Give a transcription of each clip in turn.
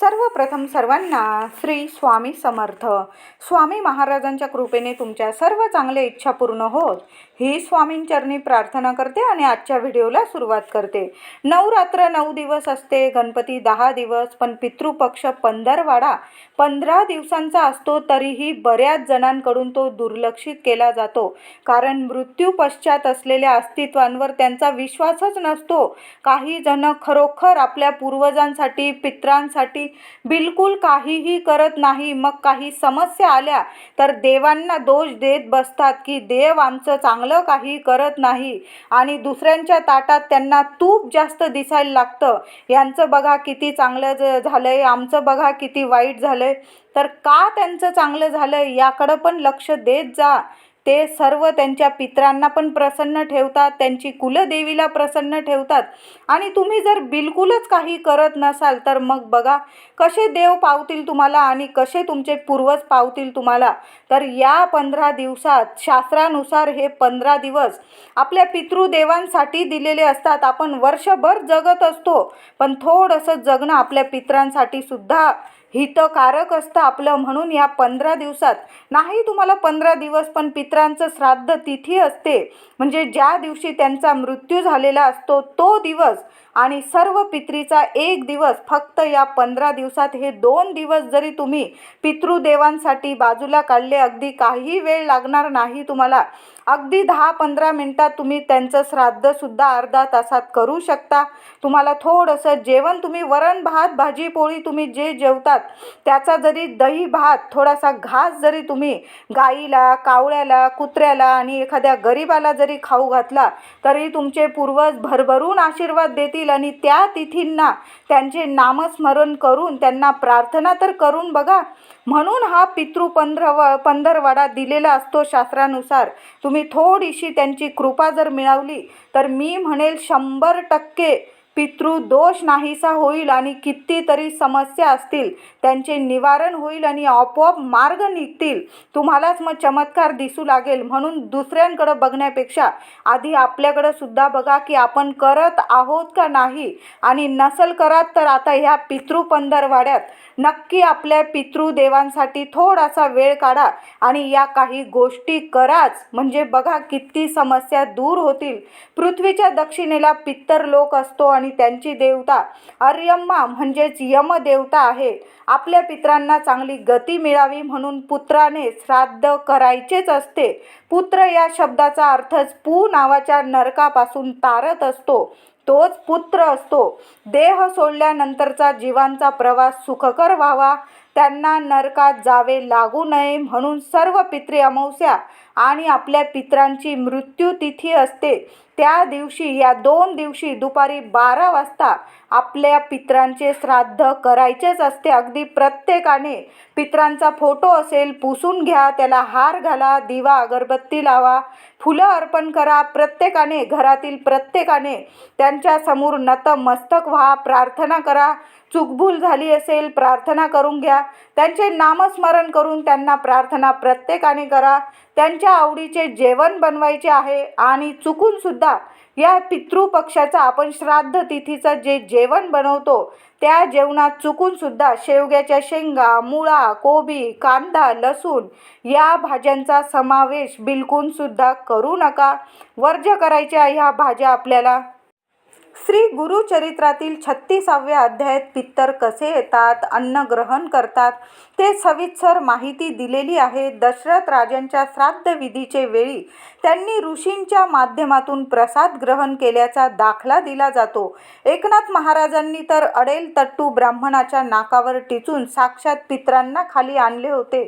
सर्वप्रथम सर्वांना श्री स्वामी समर्थ. स्वामी महाराजांच्या कृपेने तुमच्या सर्व चांगल्या इच्छा पूर्ण होत. ही स्वामींचरणी प्रार्थना करते आणि आजच्या व्हिडिओला सुरुवात करते. नवरात्र नऊ दिवस असते गणपती दहा दिवस पण पितृपक्ष पंधरवाडा. पंधरा दिवसांचा असतो तरीही बऱ्याच जणांकडून तो दुर्लक्षित केला जातो. कारण मृत्यू पश्चात असलेल्या अस्तित्वांवर त्यांचा विश्वासच नसतो. काही जण खरोखर आपल्या पूर्वजांसाठी पित्रांसाठी बिलकुल काहीही करत नाही. मग काही समस्या आल्या तर देवांना दोष देत बसतात की देव आमचं चांगलं काही करत नाही आणि दुसऱ्यांच्या ताटात त्यांना तूप जास्त दिसायला लागतं. यांचं बघा किती चांगलं ज झालंय. आमचं बघा किती वाईट झालंय. तर का त्यांचं चांगलं झालं याकडं पण लक्ष देत जा. ते सर्व त्यांच्या पित्रांना पण प्रसन्न ठेवतात त्यांची कुलदेवीला प्रसन्न ठेवतात. आणि तुम्ही जर बिलकुलच काही करत नसाल तर मग बघा कसे देव पावतील तुम्हाला आणि कसे तुमचे पूर्वज पावतील तुम्हाला. तर या पंधरा दिवसात शास्त्रानुसार हे पंधरा दिवस आपल्या पितृदेवांसाठी दिलेले असतात. आपण वर्षभर जगत असतो पण थोडंसं जगणं आपल्या पित्रांसाठी सुद्धा हितकारक असतं आपलं म्हणून या पंधरा दिवसात. नाही तुम्हाला पंधरा दिवस पण पित्रांचं श्राद्ध तिथी असते. म्हणजे ज्या दिवशी त्यांचा मृत्यू झालेला असतो तो दिवस आणि सर्व पित्रीचा एक दिवस फक्त या पंधरा दिवसात हे दोन दिवस जरी तुम्ही पितृदेवांसाठी बाजूला काढले अगदी काही वेळ लागणार नाही तुम्हाला. अगदी दहा पंधरा मिनटात तुम्ही त्यांचं श्राद्धसुद्धा अर्धा तासात करू शकता. तुम्हाला थोडंसं जेवण तुम्ही वरण भात भाजी पोळी तुम्ही जे जेवतात त्याचा जरी दही भात थोडासा घास जरी तुम्ही गाईला कावळ्याला कुत्र्याला आणि एखाद्या गरिबाला जरी खाऊ घातला तरी तुमचे पूर्वज भरभरून आशीर्वाद देतील. आणि त्या तिथींना त्यांचे नामस्मरण करून त्यांना प्रार्थना तर करून बघा. म्हणून हा पितृ पंधरव पंधरवाडा दिलेला असतो शास्त्रानुसार. तुम्ही थोडीशी त्यांची कृपा जर मिळवली तर मी म्हणेल शंभर टक्के पितृदोष नाहीसा होईल आणि कितीतरी समस्या असतील त्यांचे निवारण होईल आणि आपोआप मार्ग निघतील. तुम्हालाच मग चमत्कार दिसू लागेल. म्हणून दुसऱ्यांकडं बघण्यापेक्षा आधी आपल्याकडं सुद्धा बघा की आपण करत आहोत का नाही. आणि नसल करत तर आता ह्या पितृपंधरवाड्यात नक्की आपल्या पितृदेवांसाठी थोडासा वेळ काढा आणि या काही गोष्टी कराच. म्हणजे बघा किती समस्या दूर होतील. पृथ्वीच्या दक्षिणेला पित्तर लोक असतो आणि त्यांची देवता अर्यम्मा म्हणजेच यमदेवता आहे. आपल्या पित्रांना चांगली गती मिळावी म्हणून पुत्राने श्राद्ध करायचेच असते. पुत्र या शब्दाचा अर्थच पू नावाच्या नरकापासून तारत असतो. तोच पुत्र असतो. देह सोडल्यानंतरचा जीवांचा प्रवास सुखकर व्हावा. त्यांना नरकात जावे लागू नये म्हणून सर्व पित्री अमावस्या आणि आपल्या पित्रांची मृत्यूतिथी असते. त्या दिवशी या दोन दिवशी दुपारी बारा वाजता आपल्या पित्रांचे श्राद्ध करायचेच असते. अगदी प्रत्येकाने पित्रांचा फोटो असेल पुसून घ्या त्याला हार घाला दिवा अगरबत्ती लावा फुलं अर्पण करा. प्रत्येकाने घरातील प्रत्येकाने त्यांच्यासमोर नतमस्तक व्हा प्रार्थना करा. चुकभूल झाली असेल प्रार्थना करून घ्या. त्यांचे नामस्मरण करून त्यांना प्रार्थना प्रत्येकाने करा. त्यांच्या आवडीचे जेवण बनवायचे आहे आणि चुकूनसुद्धा या पितृपक्षाचा आपण श्राद्ध तिथीचं जे जेवण बनवतो त्या जेवणात चुकूनसुद्धा शेवग्याच्या शेंगा मुळा कोबी कांदा लसूण या भाज्यांचा समावेश बिलकुलसुद्धा करू नका. वर्ज्य करायच्या ह्या भाज्या आपल्याला. श्री गुरुचरित्रातील छत्तीसाव्या अध्यायात पित्तर कसे येतात अन्न ग्रहण करतात ते सविस्तर माहिती दिलेली आहे. दशरथ राजांच्या श्राद्धविधीचे वेळी त्यांनी ऋषींच्या माध्यमातून प्रसाद ग्रहण केल्याचा दाखला दिला जातो. एकनाथ महाराजांनी तर अडेल तट्टू ब्राह्मणाच्या नाकावर टिचून साक्षात पित्रांना खाली आणले होते.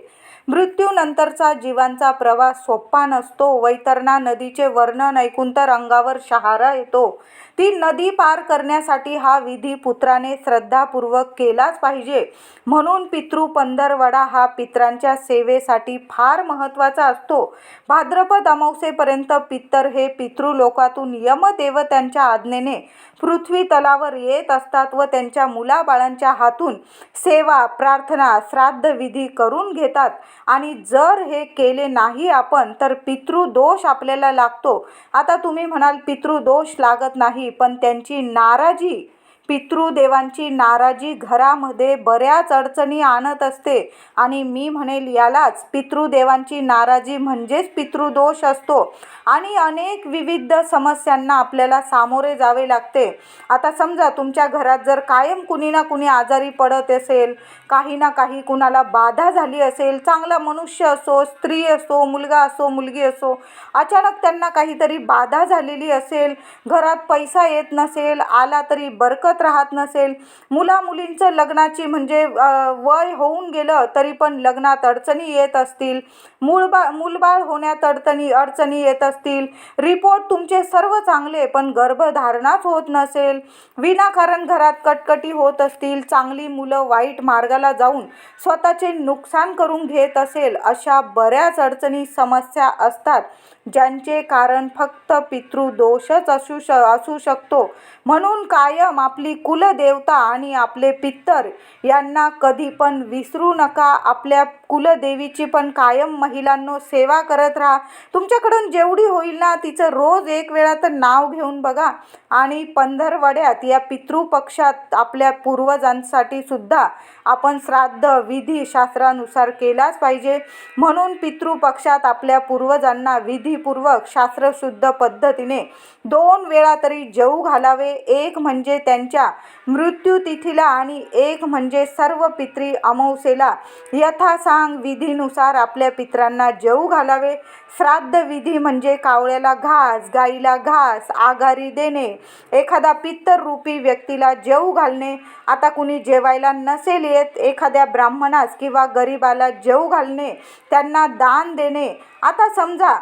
मृत्यूनंतरचा जीवांचा प्रवास सोप्पा नसतो. वैतरणा नदीचे वर्णन ऐकून तर अंगावर शहारा येतो. ती नदी पार करण्यासाठी हा विधी पुत्राने श्रद्धापूर्वक केलाच पाहिजे. म्हणून पितृ पंधरवडा हा पित्रांच्या सेवेसाठी फार महत्त्वाचा असतो. भाद्रपद अमावसेपर्यंत पित्तर हे पितृलोकातून यमदेवतांच्या आज्ञेने पृथ्वी तलावर येत असतात व त्यांच्या मुलाबाळांच्या हातून सेवा प्रार्थना श्राद्ध विधी करून घेतात. आणि जर हे केले नाही आपण तर पितृदोष आपल्याला लागतो. आता तुम्ही म्हणाल पितृदोष लागत नाही. पण त्यांची नाराजी पितृदेवांची नाराजी घरामध्ये बऱ्याच अडचणी आणत असते. आणि मी म्हणेल यालाच पितृदेवांची नाराजी म्हणजेच पितृदोष असतो. आणि अनेक विविध समस्यांना आपल्याला सामोरे जावे लागते. आता समजा तुमच्या घरात जर कायम कुणी ना कुणी आजारी पडत असेल काही ना काही कुणाला बाधा झाली असेल चांगला मनुष्य असो स्त्री असो मुलगा असो मुलगी असो अचानक त्यांना काहीतरी बाधा झालेली असेल घरात पैसा येत नसेल आला तरी बरकत राहत नसेल. मुला मुलींचं लग्नाची म्हणजे वय होऊन गेलं तरी पण लग्नात अडचणी येत असतील. मूळबा मूलबाळ होण्यात अडचणी अडचणी येत असतील. रिपोर्ट तुमचे सर्व चांगले पण गर्भधारणाच होत नसेल. विनाकारण घरात कटकटी होत असतील. चांगली मुलं वाईट मार्गाला जाऊन स्वतःचे नुकसान करून घेत असेल अशा बऱ्याच अडचणी समस्या असतात ज्यांचे कारण फक्त पितृदोषच असू श असू शकतो. म्हणून कायम आपली कुलदेवता आणि आपले पित्तर यांना कधी पण विसरू नका. आपल्या कुलदेवीची पण कायम महिलांनो सेवा करत राहा. तुमच्याकडून जेवढी होईल ना तिचं रोज एक वेळा तर नाव घेऊन बघा. आणि पंधरवड्यात या पितृपक्षात आपल्या पूर्वजांसाठी सुद्धा आपण श्राद्ध विधी शास्त्रानुसार केलाच पाहिजे. म्हणून पितृपक्षात आपल्या पूर्वजांना विधीपूर्वक शास्त्रशुद्ध पद्धतीने दोन वेळा तरी जेवू घालावे. एक म्हणजे त्यांच्या मृत्यूतिथीला आणि एक म्हणजे सर्व पित्री अमावसेला यथासांग विधीनुसार आपल्या पित्रांना जेवू घालावे. श्राद्ध विधी म्हणजे कावळ्याला घास गाईला घास आघारी देणे. एखादा पित्तर रूपी व्यक्तीला जेवू घालणे. आता कुणी जेवायला नसेल येत एखाद्या ब्राह्मणास किंवा गरिबाला जेव घालणे त्यांना दान देणे. आता समजा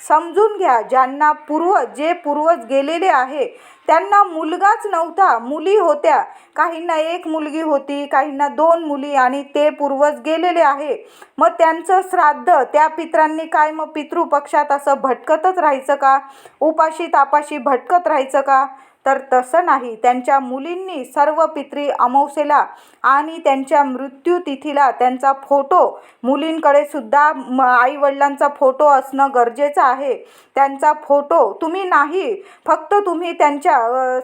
समजून घ्या ज्यांना पूर्वज जे पूर्वज गेलेले आहे त्यांना मुलगाच नव्हता मुली होत्या. काहींना एक मुलगी होती काहींना दोन मुली आणि ते पूर्वज गेलेले आहे. मग त्यांचं श्राद्ध त्या पित्रांनी काय मग पितृपक्षात असं भटकतच राहायचं का? उपाशी तापाशी भटकत राहायचं का? तर तसं नाही. त्यांच्या मुलींनी सर्व पित्री अमावसेला आणि त्यांच्या मृत्यूतिथीला त्यांचा फोटो मुलींकडे सुद्धा म आईवडिलांचा फोटो असणं गरजेचं आहे. त्यांचा फोटो तुम्ही नाही फक्त तुम्ही त्यांच्या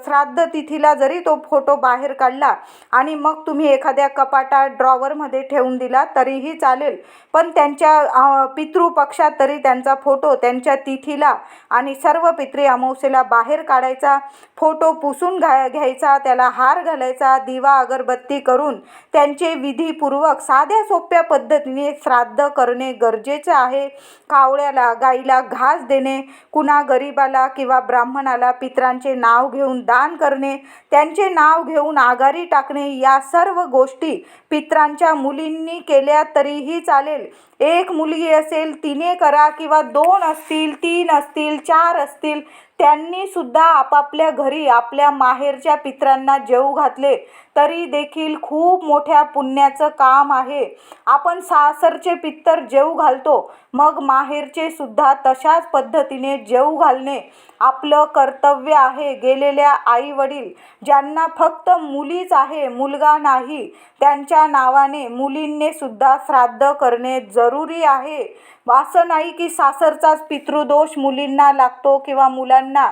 श्राद्ध तिथीला जरी तो फोटो बाहेर काढला आणि मग तुम्ही एखाद्या कपाटा ड्रॉवरमध्ये ठेवून दिला तरीही चालेल. पण त्यांच्या पितृपक्षात तरी त्यांचा फोटो त्यांच्या तिथीला आणि सर्व पित्री अमावसेला बाहेर काढायचा फोटो पुसून घा घ्यायचा त्याला हार घालायचा दिवा अगरबत्ती करून त्यांचे विधीपूर्वक साध्या सोप्या पद्धतीने श्राद्ध करणे गरजेचे आहे. कावळ्याला गाईला घास देणे कुणा गरिबाला किंवा ब्राह्मणाला पित्रांचे नाव घेऊन दान करणे त्यांचे नाव घेऊन आघारी टाकणे या सर्व गोष्टी पित्रांच्या मुलींनी केल्या तरीही चालेल. एक मुलगी असेल तिने करा किंवा दोन असतील तीन असतील चार असतील त्यांनी सुद्धा आपापल्या घरी आपल्या माहेरच्या पित्रांना जेवू घातले. तरी देखील खूप मोठ्या पुण्याचं काम आहे. आपण सासरचे पित्तर जेवू घालतो. मग माहेरचे सुद्धा तशाच पद्धतीने जेवू घालणे. आपलं कर्तव्य आहे गेलेल्या आई वडील ज्यांना फक्त मुलीच आहे मुलगा नाही त्यांच्या नावाने मुलींनी सुद्धा श्राद्ध करणे जरुरी आहे. असं नाही की सासरचाच पितृदोष मुलींना लागतो किंवा मुलांना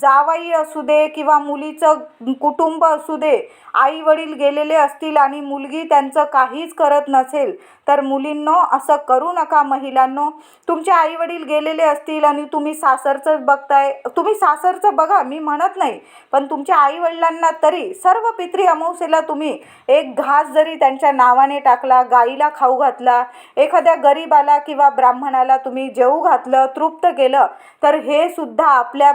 जावाई असू दे किंवा मुलीचं कुटुंब असू दे आई वडील गेलेले असतील आणि मुलगी त्यांचं काहीच करत नसेल तर मुलींनो असं करू नका महिलांनो. तुमचे आई वडील गेलेले असतील आणि तुम्ही सासरचं बघताय तुम्ही सासरचं बघा मी म्हणत नाही. पण तुमच्या आई वडिलांना तरी सर्व पित्री अमावस्येला तुम्ही एक घास जरी त्यांच्या नावाने टाकला गाईला खाऊ घातला एखाद्या गरीबाला किंवा ब्राह्मणाला तुम्ही जेवू घातलं तृप्त केलं तर हे सुद्धा आपल्या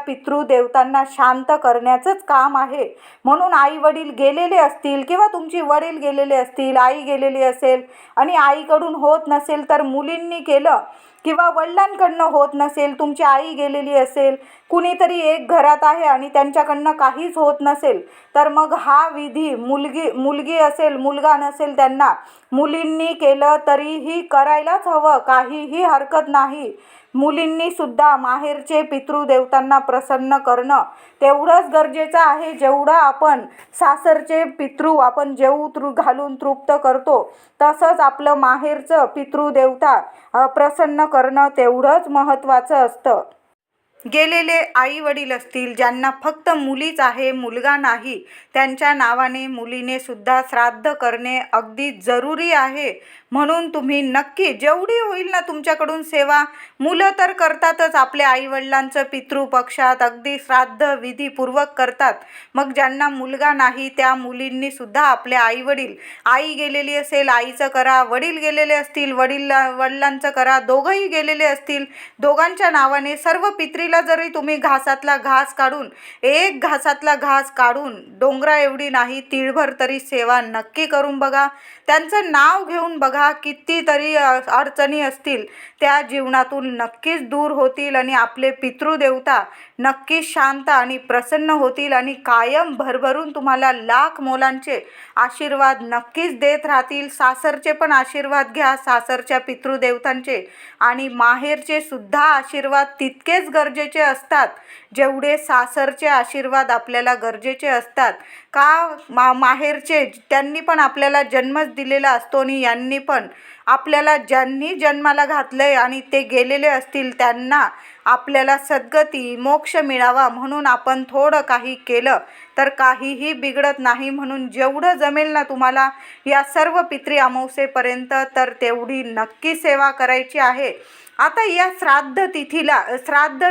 त्यांना शांत करण्याचंच काम आहे. म्हणून आई वडील गेलेले असतील किंवा तुमची वडील गेलेले असतील आई गेलेली असेल आणि आईकडून होत नसेल तर मुलींनी केलं किंवा वडिलांकडनं होत नसेल तुमची आई गेलेली असेल कुणीतरी एक घरात आहे आणि त्यांच्याकडनं काहीच होत नसेल तर मग हा विधी मुलगी मुलगी असेल मुलगा नसेल त्यांना मुलींनी केलं तरीही करायलाच हवं काहीही हरकत नाही. मुलींनी सुद्धा माहेरचे पितृदेवतांना प्रसन्न करणं तेवढंच गरजेचं आहे. जेवढं आपण सासरचे पितृ आपण जेवू तृ घालून तृप्त करतो तसंच आपलं माहेरचं पितृदेवता प्रसन्न करणं तेवढंच महत्त्वाचं असतं. गेलेले आई वडील असतील ज्यांना फक्त मुलीच आहे मुलगा नाही त्यांच्या नावाने मुलीने सुद्धा श्राद्ध करणे अगदी जरुरी आहे. म्हणून तुम्ही नक्की जेवढी होईल ना तुमच्याकडून सेवा मुलं तर करतातच आपल्या आईवडिलांचं पितृपक्षात अगदी श्राद्ध विधीपूर्वक करतात. मग ज्यांना मुलगा नाही त्या मुलींनी सुद्धा आपल्या आईवडील आई गेलेली असेल आईचं करा वडील गेलेले असतील वडील वडिलांचं करा दोघंही गेलेले असतील दोघांच्या नावाने सर्व पित्रीला जरी तुम्ही घासातला घास काढून एक घासातला घास काढून डोंगरा एवढी नाही तिळभर तरी सेवा नक्की करून बघा. त्यांचं नाव घेऊन बघा कितीतरी अडचणी असतील त्या जीवनातून नक्कीच दूर होतील आणि आपले पितृदेवता नक्कीच शांत आणि प्रसन्न होतील आणि कायम भरभरून तुम्हाला लाख मोलांचे आशीर्वाद नक्कीच देत राहतील. सासरचे पण आशीर्वाद घ्या. सासरच्या पितृदेवतांचे आणि माहेरचे सुद्धा आशीर्वाद तितकेच गरजेचे असतात. जेवढे सासरचे आशीर्वाद आपल्याला गरजेचे असतात. का मा माहेरचे त्यांनी पण आपल्याला जन्मच दिलेला असतो आणि यांनी पण आपल्याला ज्यांनी जन्माला घातलं आहे आणि ते गेलेले असतील त्यांना आपल्याला सद्गती मोक्ष मिळावा म्हणून आपण थोडं काही केलं तर काहीही बिघडत नाही म्हणून जेवढं जमेल ना तुम्हाला या सर्व पित्री अमावस्येपर्यंत तर तेवढी नक्की सेवा करायची आहे. आता या श्राद्ध तिथीला श्राद्ध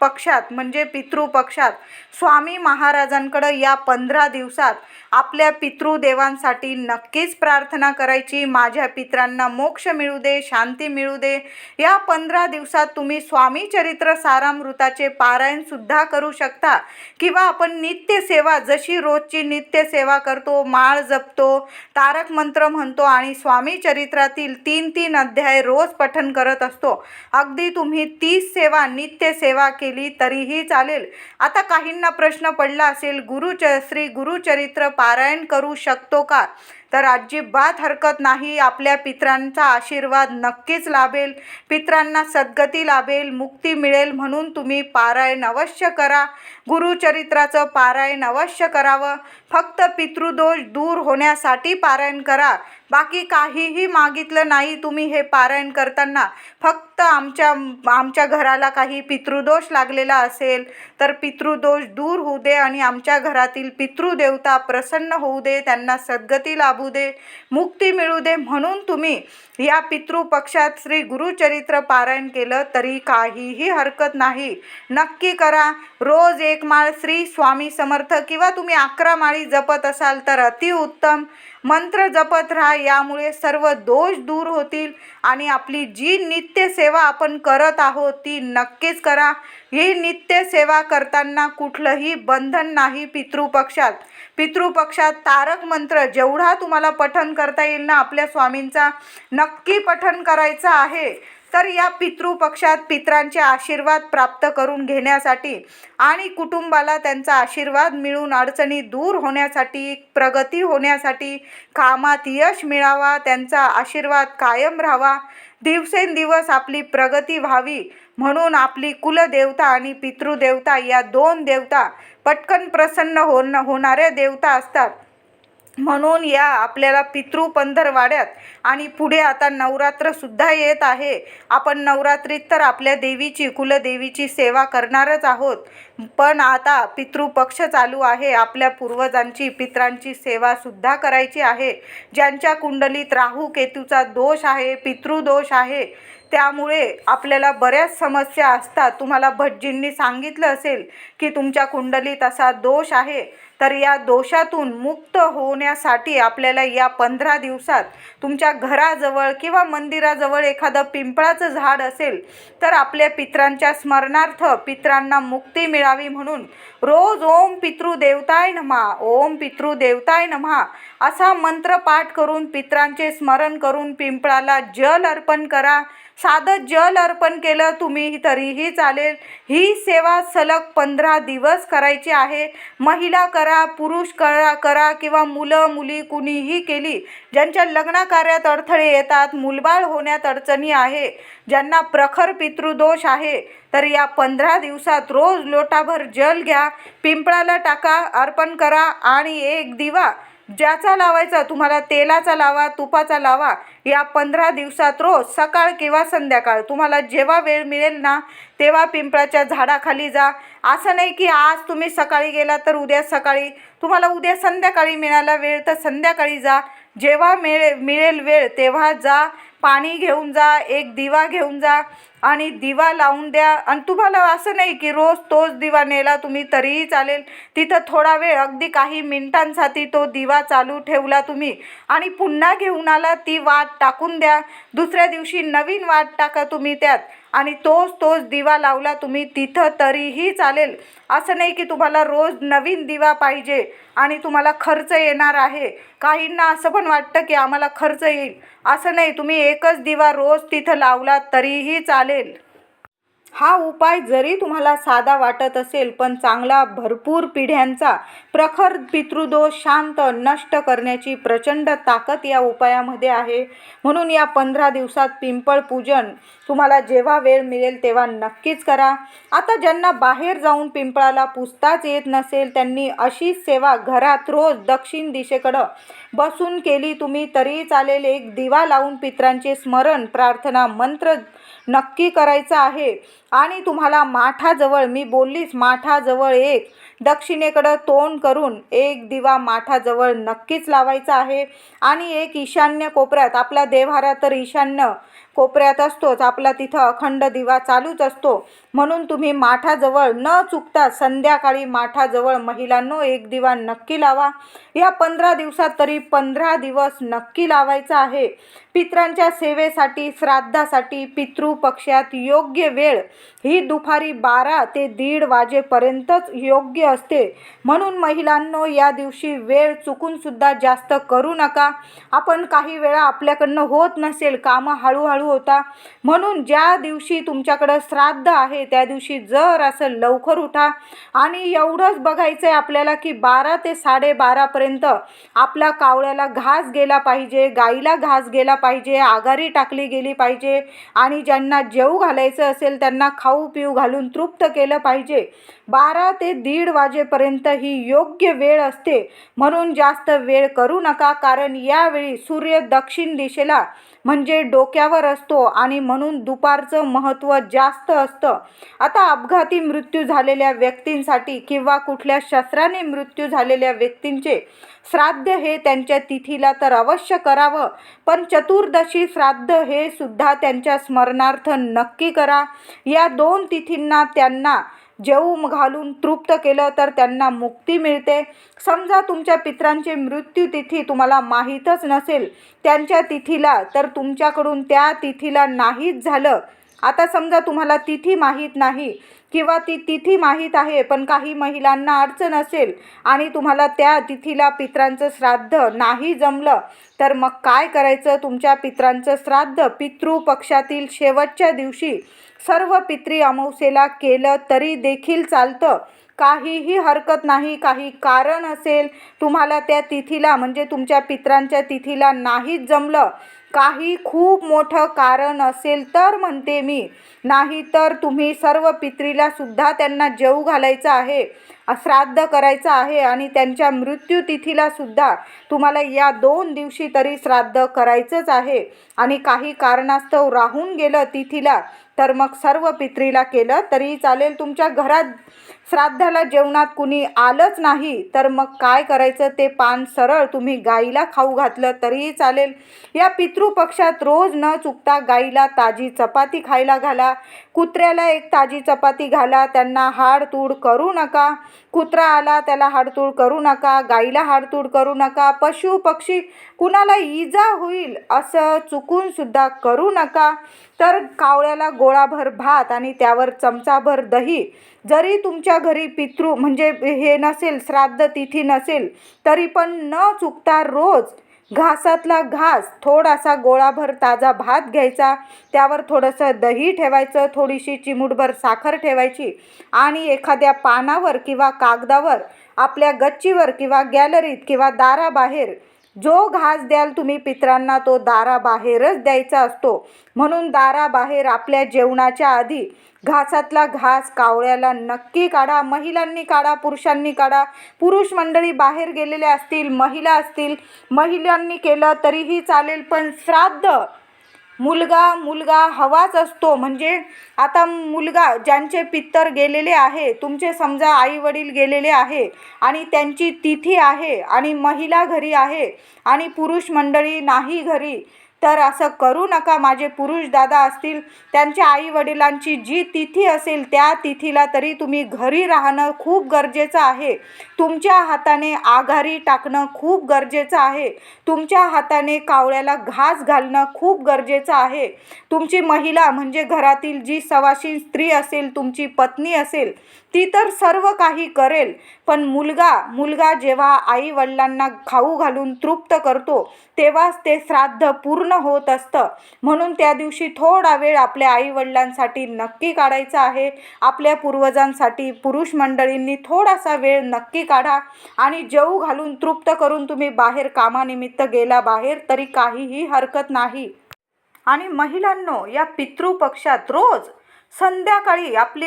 पक्षात म्हणजे पितृपक्षात स्वामी महाराजांकडं या पंधरा दिवसात आपल्या पितृदेवांसाठी नक्कीच प्रार्थना करायची. माझ्या पित्रांना मोक्ष मिळू दे शांती मिळू दे. या पंधरा दिवसात तुम्ही स्वामी चरित्र सारामृताचे पारायण सुद्धा करू शकता. किंवा आपण नित्य सेवा जशी रोजची नित्य सेवा करतो माळ जपतो तारक मंत्र म्हणतो आणि स्वामी चरित्रातील तीन तीन अध्याय रोज पठन करत असतो. अगदी तुम्ही तीच सेवा नित्य सेवा केली तरीही चालेल. आता काहींना प्रश्न पडला असेल गुरुच श्री गुरुचरित्र पारायण करू शकतो का? तर अजिबात हरकत नाही. आपल्या पित्रांचा आशीर्वाद नक्कीच लाभेल. पित्रांना सद्गती लाभेल मुक्ती मिळेल म्हणून तुम्ही पारायण अवश्य करा. गुरुचरित्राचं पारायण अवश्य करावं. फक्त पितृदोष दूर होण्यासाठी पारायण करा. बाकी काहीही मागितलं नाही तुम्ही हे पारायण करताना. फक्त आमच्या आमच्या घराला काही पितृदोष लागलेला असेल तर पितृदोष दूर होऊ दे आणि आमच्या घरातील पितृदेवता प्रसन्न होऊ दे. त्यांना सद्गती लाभ. दे मुक्ती मिळू दे म्हणून तुम्ही या पितृपक्षात श्री गुरुचरित्र पारायण केलं तरी काहीही हरकत नाही. नक्की करा रोज एक माळ श्री स्वामी समर्थ किंवा तुम्ही अकरा माळी जपत असाल तर अतिउत्तम मंत्र जपत राहा यामुळे सर्व दोष दूर होतील आणि आपली जी नित्य सेवा आपण करत आहोत ती नक्कीच करा. ही नित्य सेवा करताना कुठलंही बंधन नाही पितृपक्षात. पितृपक्षात तारक मंत्र जेवढा तुम्हाला पठन करता येईल ना आपल्या स्वामींचा नक्की पठन करायचं आहे तर या पितृपक्षात पित्रांचे आशीर्वाद प्राप्त करून घेण्यासाठी आणि कुटुंबाला त्यांचा आशीर्वाद मिळून अडचणी दूर होण्यासाठी प्रगती होण्यासाठी कामात यश मिळावा त्यांचा आशीर्वाद कायम राहावा. दिवसेंदिवस आपली प्रगती व्हावी म्हणून आपली कुलदेवता आणि पितृदेवता या दोन देवता पटकन प्रसन्न होण होणाऱ्या देवता असतात. म्हणून या आपल्याला पितृ पंधरवाड्यात आणि पुढे आता नवरात्रसुद्धा येत आहे. आपण नवरात्रीत तर आपल्या देवीची कुलदेवीची सेवा करणारच आहोत. पण आता पितृपक्ष चालू आहे. आपल्या पूर्वजांची पित्रांची सेवासुद्धा करायची आहे. ज्यांच्या कुंडलीत राहू केतूचा दोष आहे पितृदोष आहे त्यामुळे आपल्याला बऱ्याच समस्या असतात. तुम्हाला भटजींनी सांगितलं असेल की तुमच्या कुंडलीत असा दोष आहे तर या दोषातून मुक्त होण्यासाठी आपल्याला या पंधरा दिवसात तुमच्या घराजवळ किंवा मंदिराजवळ एखादं पिंपळाचं झाड असेल तर आपल्या पित्रांच्या स्मरणार्थ पित्रांना मुक्ती मिळावी म्हणून रोज ओम पितृदेवताय नमा ओम पितृदेवताय नमा असा मंत्र पाठ करून पित्रांचे स्मरण करून पिंपळाला जल अर्पण करा. साधं जल अर्पण केलं तुम्ही तरीही चालेल. ही सेवा सलग पंधरा दिवस करायची आहे. महिला करा पुरुष करा करा किंवा मुलं मुली कुणीही केली ज्यांच्या लग्नाकार्यात अडथळे येतात मुलबाळ होण्यात अडचणी आहे. ज्यांना प्रखर पितृदोष आहे तर या पंधरा दिवसात रोज लोटाभर जल घ्या पिंपळाला टाका अर्पण करा आणि एक दिवा ज्याचा लावायचा तुम्हाला तेलाचा लावा तुपाचा लावा. या पंधरा दिवसात रोज सकाळ किंवा संध्याकाळ तुम्हाला जेव्हा वेळ मिळेल ना तेव्हा पिंपळाच्या झाडाखाली जा. असं नाही की आज तुम्ही सकाळी गेला तर उद्या सकाळी. तुम्हाला उद्या संध्याकाळी मिळाला वेळ तर संध्याकाळी जा. जेव्हा मिळे मिळेल वेळ तेव्हा जा पाणी घेऊन जा एक दिवा घेऊन जा आणि दिवा लावून द्या. आणि तुम्हाला असं नाही की रोज तोच दिवा नेला तुम्ही तरीही चालेल. तिथं थोडा वेळ अगदी काही मिनिटांसाठी तो दिवा चालू ठेवला तुम्ही. आणि पुन्हा घेऊन आला ती वाट टाकून द्या. दुसऱ्या दिवशी नवीन वाट टाका तुम्ही त्यात. आणि तोच तोच दिवा लावला तुम्ही तिथं तरीही चालेल. असं नाही की तुम्हाला रोज नवीन दिवा पाहिजे आणि तुम्हाला खर्च येणार आहे. काहींना असं पण वाटतं की आम्हाला खर्च येईल. असं नाही तुम्ही एकच दिवा रोज तिथं लावला तरीही चालेल. हा उपाय जरी तुम्हाला साधा वाटत असेल पण चांगला भरपूर पिढ्यांचा प्रखर पितृदोष शांत नष्ट करण्याची प्रचंड ताकद या उपायामध्ये आहे. म्हणून या पंधरा दिवसात पिंपळ पूजन तुम्हाला जेव्हा वेळ मिळेल तेव्हा नक्कीच करा. आता ज्यांना बाहेर जाऊन पिंपळाला पुसताच येत नसेल त्यांनी अशीच सेवा घरात रोज दक्षिण दिशेकडं बसून केली. तुम्ही तरी चालेल एक दिवा लावून पित्रांचे स्मरण प्रार्थना मंत्र नक्की करायचं आहे. आणि तुम्हाला माठाजवळ मी बोललीच माठाजवळ एक दक्षिणेकडं तोंड करून एक दिवा माठाजवळ नक्कीच लावायचा आहे. आणि एक ईशान्य कोपऱ्यात आपला देवहारा तर ईशान्य कोपऱ्यात असतोच आपला तिथं अखंड दिवा चालूच असतो. म्हणून तुम्ही माठाजवळ न चुकता संध्याकाळी माठाजवळ महिलांनो एक दिवा नक्की लावा. या पंधरा दिवसात तरी पंधरा दिवस नक्की लावायचा आहे. पित्रांच्या सेवेसाठी श्राद्धासाठी पितृपक्षात योग्य वेळ ही दुपारी बारा ते दीड वाजेपर्यंतच योग्य असते. म्हणून महिलांनो या दिवशी वेळ चुकूनसुद्धा जास्त करू नका. आपण काही वेळा आपल्याकडनं होत नसेल कामं हळूहळू होता. म्हणून ज्या दिवशी तुमच्याकडं श्राद्ध आहे त्या दिवशी जर असं लवकर उठा. आणि एवढंच बघायचं आहे आपल्याला की बारा ते साडेबारापर्यंत आपला कावळ्याला घास गेला पाहिजे गाईला घास गेला पाहिजे पाहिजे आघारी टाकली गेली पाहिजे आणि ज्यांना जेऊ घालायचं असेल त्यांना खाऊ पिऊ घालून तृप्त केलं पाहिजे. बारा ते दीड वाजेपर्यंत ही योग्य वेळ असते. म्हणून जास्त वेळ करू नका कारण यावेळी सूर्य दक्षिण दिशेला म्हणजे डोक्यावर असतो आणि म्हणून दुपारचं महत्त्व जास्त असतं. आता अपघाती मृत्यू झालेल्या व्यक्तींसाठी किंवा कुठल्या शस्त्राने मृत्यू झालेल्या व्यक्तींचे श्राद्ध हे त्यांच्या तिथीला तर अवश्य करावं पण चतुर्दशी श्राद्ध हे सुद्धा त्यांच्या स्मरणार्थ नक्की करा. या दोन तिथींना त्यांना जेवू घालून तृप्त केलं तर त्यांना मुक्ती मिळते. समजा तुमच्या पित्रांची मृत्यूतिथी तुम्हाला माहीतच नसेल त्यांच्या तिथीला तर तुमच्याकडून त्या तिथीला नाहीच झालं. आता समजा तुम्हाला तिथी माहीत नाही किंवा ती तिथी माहीत आहे पण काही महिलांना अडचण असेल आणि तुम्हाला त्या तिथीला पित्रांचं श्राद्ध नाही जमलं तर मग काय करायचं? तुमच्या पित्रांचं श्राद्ध पितृपक्षातील शेवटच्या दिवशी सर्व पित्री अमावस्येला केलं तरी देखील चालतं. काहीही हरकत नाही काही कारण असेल तुम्हाला त्या तिथीला म्हणजे तुमच्या पित्रांच्या तिथीला नाहीच जमलं. काही खूप मोठं कारण असेल तर म्हणते मी. नाही तर तुम्ही सर्व पित्रीला सुद्धा त्यांना जेऊ घालायचं आहे श्राद्ध करायचं आहे आणि त्यांच्या मृत्यूतिथीला सुद्धा तुम्हाला या दोन दिवशी तरी श्राद्ध करायचंच आहे. आणि काही कारणास्तव राहून गेलं तिथीला तर मग सर्व पित्रीला केलं तरी चालेल तुमच्या घरात श्राद्धाला जेवणात कुणी आलंच नाही तर मग काय करायचं? ते पान सरळ तुम्ही गाईला खाऊ घातलं तरीही चालेल. या पितृपक्षात रोज न चुकता गाईला ताजी चपाती खायला घाला. कुत्र्याला एक ताजी चपाती घाला त्यांना हाडतूड करू नका. कुत्रा आला त्याला हाडतूड करू नका. गाईला हाडतूड करू नका. पशु पक्षी कुणाला इजा होईल असं चुकूनसुद्धा करू नका. तर कावळ्याला गोळाभर भात आणि त्यावर चमचाभर दही. जरी तुमच्या घरी पितृ म्हणजे हे नसेल श्राद्ध तिथी नसेल तरी पण न चुकता रोज घासातला घास थोडासा गोळाभर ताजा भात घ्यायचा. त्यावर थोडंसं दही ठेवायचं थोडीशी चिमूटभर साखर ठेवायची आणि एखाद्या पानावर किंवा कागदावर आपल्या गच्चीवर किंवा गॅलरीत किंवा दाराबाहेर जो घास द्याल तुम्ही पित्रांना तो दाराबाहेरच द्यायचा असतो. म्हणून दाराबाहेर आपल्या जेवणाच्या आधी घासातला घास कावळ्याला नक्की काढा महिलांनी काढा पुरुषांनी काढा. पुरुष मंडळी बाहेर गेलेले असतील महिला असतील महिलांनी केलं तरीही चालेल पण श्राद्ध मुलगा मुलगा हवाच असतो. म्हणजे आता मुलगा ज्यांचे पित्तर गेलेले आहे तुमचे समजा आई वडील गेलेले आहे आणि त्यांची तिथी आहे आणि महिला घरी आहे आणि पुरुष मंडळी नाही घरी तर असं करू नका. माझे पुरुष दादा असतील त्यांच्या आईवडिलांची जी तिथी असेल त्या तिथीला तरी तुम्ही घरी राहणं खूप गरजेचं आहे. तुमच्या हाताने आघारी टाकणं खूप गरजेचं आहे. तुमच्या हाताने कावळ्याला घास घालणं खूप गरजेचं आहे. तुमची महिला म्हणजे घरातील जी सवाशीण स्त्री असेल तुमची पत्नी असेल ती तर सर्व काही करेल पण मुलगा मुलगा जेव्हा आई वडिलांना खाऊ घालून तृप्त करतो तेव्हाच ते श्राद्ध पूर्ण होत असतं. म्हणून त्या दिवशी थोडा वेळ आपल्या आई वडिलांसाठी नक्की काढायचा आहे. आपल्या पूर्वजांसाठी पुरुष मंडळींनी थोडासा वेळ नक्की काढा आणि जेऊ घालून तृप्त करून तुम्ही बाहेर कामानिमित्त गेला बाहेर तरी काहीही हरकत नाही. आणि महिलांनो या पितृपक्षात रोज संध्याकाळी आपली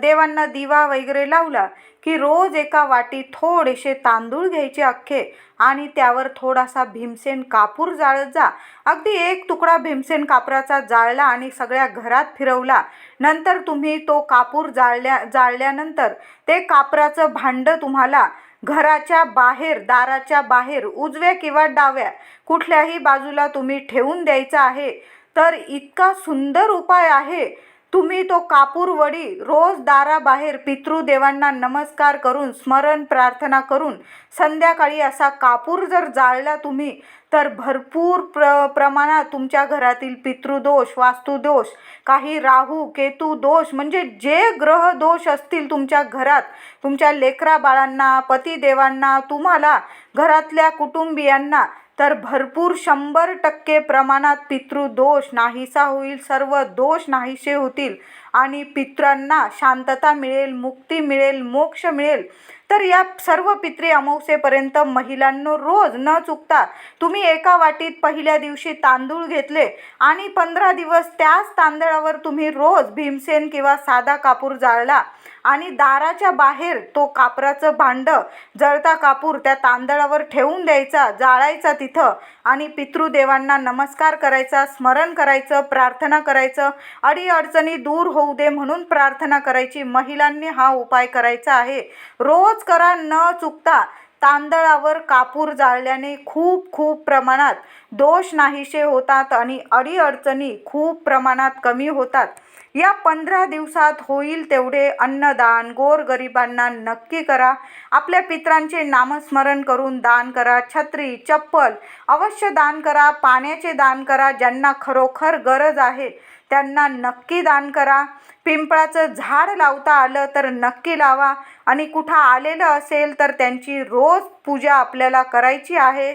देवांना दिवा वगैरे लावला की रोज एका वाटी थोडेसे तांदूळ घ्यायचे अख्खे आणि त्यावर थोडासा भीमसेन कापूर जाळत जा. अगदी एक तुकडा भीमसेन कापराचा जाळला आणि सगळ्या घरात फिरवला. नंतर तुम्ही तो कापूर जाळल्या जाळल्यानंतर ते कापराचं भांडं तुम्हाला घराच्या बाहेर दाराच्या बाहेर उजव्या किंवा डाव्या कुठल्याही बाजूला तुम्ही ठेवून द्यायचं आहे. तर इतका सुंदर उपाय आहे. तुम्ही तो कापूर वडी रोज दाराबाहेर पितृदेवांना नमस्कार करून स्मरण प्रार्थना करून संध्याकाळी असा कापूर जर जाळला तुम्ही तर भरपूर प्र प्रमाणात तुमच्या घरातील पितृदोष वास्तुदोष काही राहू केतू दोष म्हणजे जे ग्रह दोष असतील तुमच्या घरात तुमच्या लेकरा बाळांना पतिदेवांना तुम्हाला घरातल्या कुटुंबियांना तर भरपूर शंभर टक्के प्रमाणात पितृदोष नाहीसा होईल सर्व दोष नाहीसे होतील आणि पित्रांना शांतता मिळेल मुक्ती मिळेल मोक्ष मिळेल. तर या सर्व पित्री अमावसेपर्यंत महिलांनो रोज न चुकता तुम्ही एका वाटीत पहिल्या दिवशी तांदूळ घेतले आणि पंधरा दिवस त्याच तांदळावर तुम्ही रोज भीमसेन किंवा साधा कापूर जाळला. आणि दाराच्या बाहेर तो कापराचं भांडं जळता कापूर त्या तांदळावर ठेवून द्यायचा जाळायचा तिथं आणि पितृदेवांना नमस्कार करायचा स्मरण करायचं प्रार्थना करायचं अडीअडचणी दूर होऊ दे म्हणून प्रार्थना करायची. महिलांनी हा उपाय करायचा आहे. रोज करा न चुकता तांदळावर कापूर जाळल्याने खूप खूप प्रमाणात दोष नाहीसे होतात आणि अडीअडचणी खूप प्रमाणात कमी होतात. या पंधरा दिवसात होईल तेवढे अन्नदान. गोरगरिबांना नक्की करा. आपल्या पित्रांचे नामस्मरण करून दान करा. छत्री चप्पल अवश्य दान करा. पाण्याचे दान करा. ज्यांना खरोखर गरज आहे त्यांना नक्की दान करा. पिंपळाचं झाड लावता आलं तर नक्की लावा. आणि कुठं आलेलं असेल तर त्यांची रोज पूजा आपल्याला करायची आहे.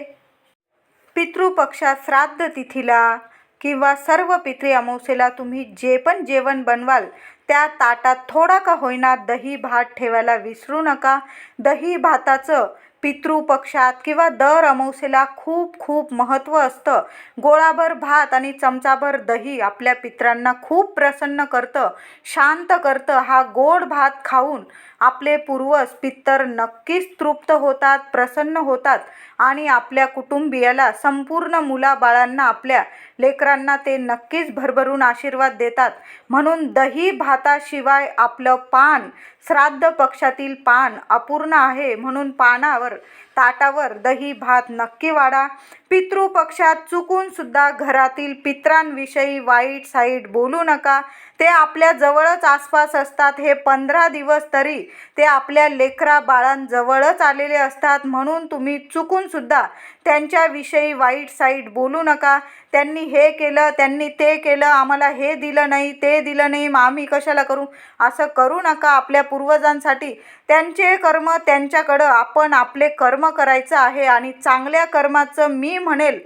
पितृपक्षात श्राद्ध तिथीला किंवा सर्व पितृ अमावस्येला तुम्ही जे पण जेवण बनवाल त्या ताटात थोडा का होईना दही भात ठेवायला विसरू नका. दही भाताचं पितृपक्षात किंवा दर अमावस्येला खूप खूप महत्त्व असतं. गोळाभर भात आणि चमचाभर दही आपल्या पित्रांना खूप प्रसन्न करतं शांत करतं हा गोड भात खाऊन. आपले पूर्वज पित्तर नक्कीच तृप्त होतात प्रसन्न होतात आणि आपल्या कुटुंबियाला संपूर्ण मुलाबाळांना आपल्या लेकरांना ते नक्कीच भरभरून आशीर्वाद देतात. म्हणून दही भाताशिवाय आपलं पान श्राद्ध पक्षातील पान अपूर्ण आहे म्हणून पानावर ताटावर दही भात नक्की वाढा. पितृपक्षात चुकून सुद्धा घरातील पित्रांविषयी वाईट साईट बोलू नका. ते आपल्या जवळच आसपास असतात. हे पंधरा दिवस तरी ते आपल्या लेकरा बाळांजवळच आलेले असतात. म्हणून तुम्ही चुकून सुद्धा त्यांच्याविषयी वाईट साईट बोलू नका. त्यांनी हे केलं त्यांनी ते केलं आम्हाला हे दिलं नाही ते दिलं नाही मग आम्ही कशाला करू? असं करू नका आपल्या पूर्वजांसाठी. त्यांचे कर्म त्यांच्याकडं आपण आपले कर्म करायचं आहे आणि चांगल्या कर्माचं मी म्हणेल.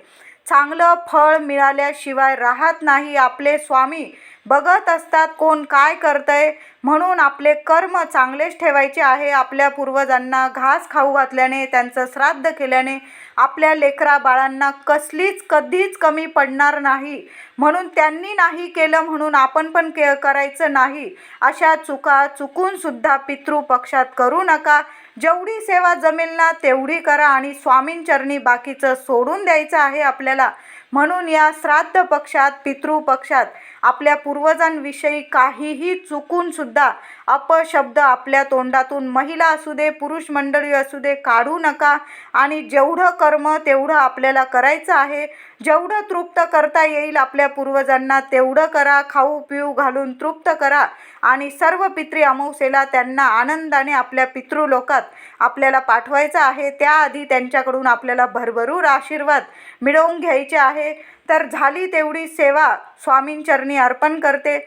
चांगलं फळ मिळाल्याशिवाय राहत नाही आपले स्वामी. बघत असतात कोण काय करतंय. म्हणून आपले कर्म चांगलेच ठेवायचे आहे आपल्या पूर्वजांना. घास खाऊ घातल्याने त्यांचं श्राद्ध केल्याने आपल्या लेकरा बाळांना कसलीच कधीच कमी पडणार नाही. म्हणून त्यांनी नाही केलं म्हणून आपण पण के करायचं नाही. अशा चुका चुकूनसुद्धा पितृपक्षात करू नका. जेवढी सेवा जमेल ना तेवढी करा आणि स्वामींचरणी बाकीचं सोडून द्यायचं आहे आपल्याला. म्हणून या श्राद्ध पक्षात पितृपक्षात आपल्या पूर्वजांविषयी काहीही चुकूनसुद्धा अपशब्द आपल्या तोंडातून महिला असू दे पुरुष मंडळी असू दे काढू नका. आणि जेवढं कर्म तेवढं आपल्याला करायचं आहे. जेवढं तृप्त करता येईल आपल्या पूर्वजांना तेवढं करा. खाऊ पिऊ घालून तृप्त करा. आणि सर्व पितृ अमावस्येला त्यांना आनंदाने आपल्या पितृलोकात आपल्याला पाठवायचं आहे. त्याआधी त्यांच्याकडून आपल्याला भरभरूर आशीर्वाद मिळवून घ्यायचे आहे. तर झाली तेवढी सेवा. स्वामींचरणी अर्पण करते.